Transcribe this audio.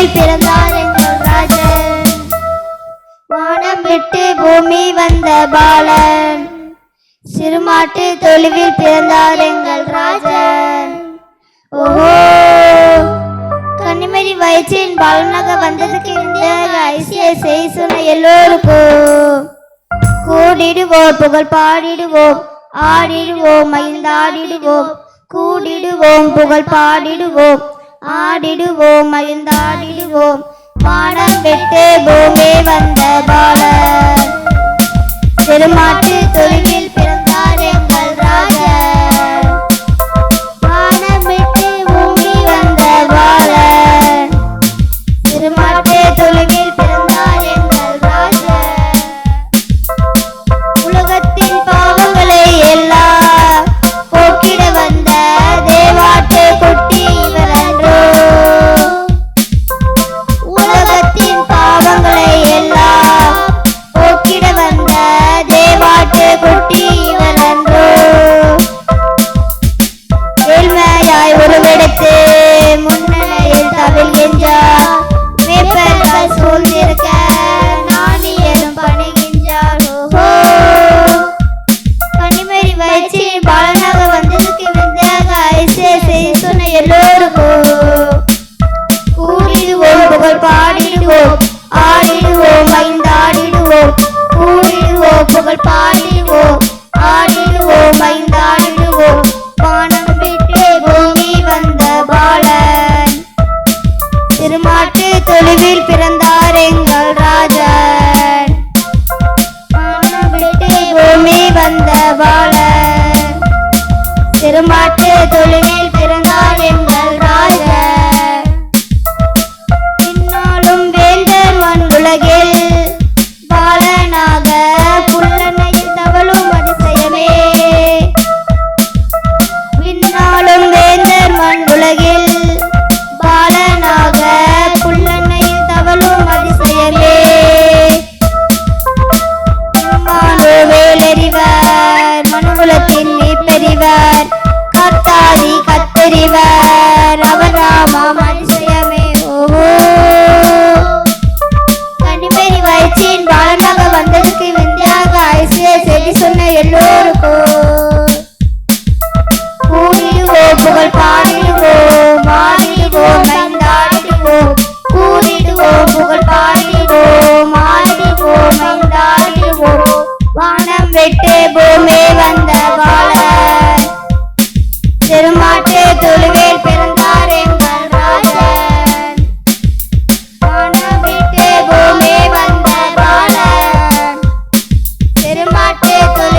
வானத்தில் பிறந்தார் எங்கள் ராஜன். வானம் விட்டு பூமி வந்த பாலன். சிறுமாட்டு தொழுவில் பிறந்தார் எங்கள் ராஜன். ஓஹோ! கன்னிமரி வயிற்றின் பலனாக வந்ததுக்கு இந்த ஐசிஎஸ்ஐ சொன்ன எல்லோருக்கும் கூடிடுவோம் புகழ் பாடிடுவோம் ஆடிடுவோம் மகிழ்ந்தாடிடுவோம். கூடிடுவோம் புகழ் பாடிடுவோம். ஆடிடுவோம் மகிழ்ந்தாடிடுவோம். மாடம் விட்டு பூமி வந்த பாலன் கனிமறி வயிற்று பாலனாக வந்ததுக்கு விந்தையாக ஐசே செய்தி சொன்ன எல்லோருக்கும். கூடிடுவோம் புகழ் பாடிடுவோம் ஆடிடுவோம் ஐந்தாடிடுவோம். கூடிடுவோம் புகழ் பாடிடுவோம் ஆடிடுவோம் ஐந்தாடிடுவோம். வானம் விட்டு பூமி வந்த பாலன். திருமாட்டு தொழுவில் பிறந்தார் எங்கள் ராஜன். வானம் பூமி வந்த பாலன். திருமாட்டு தொழுவில் கத்தறிவர் அவர் நாமம் ஓஹோ. கனிமேரி வயிற்றின் பாலனாக வந்ததுக்கு விந்தியாக ஐசிய சொன்ன எல்லோருக்கும் புகழ் பாடிடுவோம் ஆடிடுவோம் ஐந்தாடிடுவோம் புகழ் பாடிடுவோம் ஆடிடுவோம் ஐந்தாடிடுவோம் வானம் விட்டு பூமி வந்த பால Mar Preto